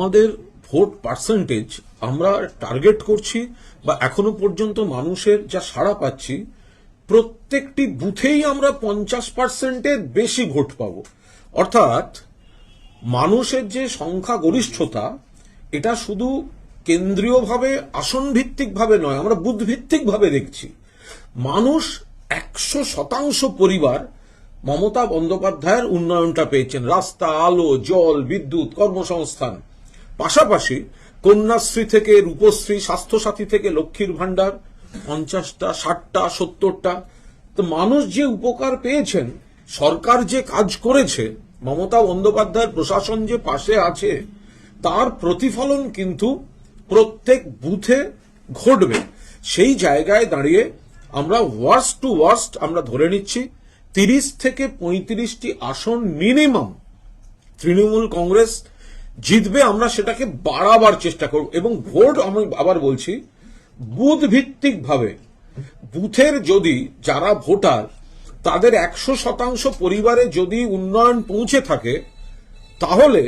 আমাদের vote percentage আমরা target করছি বা এখনও পর্যন্ত মানুষের যা সাড়া পাচ্ছি, প্রত্যেকটি বুথেই আমরা পঞ্চাশ পার্সেন্টের বেশি ভোট পাব। অর্থাৎ মানুষের যে সংখ্যা গরিষ্ঠতা, এটা শুধু কেন্দ্রীয়ভাবে আসন ভিত্তিকভাবে নয়, আমরা বুথ ভিত্তিকভাবে দেখছি। মানুষ একশো শতাংশ পরিবার মমতা বন্দ্যোপাধ্যায়ের উন্নয়নটা পেয়েছেন। রাস্তা, আলো, জল, বিদ্যুৎ, কর্মসংস্থান। পাশাপাশি কন্যাশ্রী থেকে রূপশ্রী, স্বাস্থ্যসাথী থেকে লক্ষ্মীর ভাণ্ডার, পঞ্চাশটা, ষাটটা, সত্তরটা। তো মানুষ যে উপকার পেয়েছেন, সরকার যে কাজ করেছে, মমতা বন্দ্যোপাধ্যায়ের প্রশাসন যে পাশে আছে, তার প্রতিফলন কিন্তু প্রত্যেক বুথে ঘটবে। সেই জায়গায় দাঁড়িয়ে আমরা ওয়ার্স্ট টু ওয়ার্স্ট আমরা ধরে নিচ্ছি, তিরিশ থেকে পঁয়ত্রিশটি আসন মিনিমাম তৃণমূল কংগ্রেস জিতবে, আমরা সেটাকে বাড়াবার চেষ্টা করব। এবং ভোট আমি আবার বলছি বুথ ভিত্তিক ভাবে বুথের যদি যারা ভোটার, তাদের একশো শতাংশ পরিবারে যদি উন্নয়ন পৌঁছে থাকে, তাহলে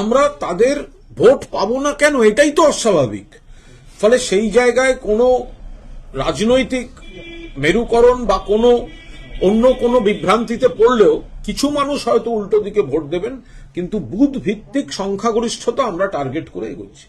আমরা তাদের ভোট পাবো না কেন? এটাই তো অস্বাভাবিক। ফলে সেই জায়গায় কোনো রাজনৈতিক মেরুকরণ বা কোনো অন্য কোনো বিভ্রান্তিতে পড়লেও কিছু মানুষ হয়তো উল্টো দিকে ভোট দেবেন, কিন্তু বুথ ভিত্তিক সংখ্যাগরিষ্ঠতা আমরা টার্গেট করে এগোচ্ছি।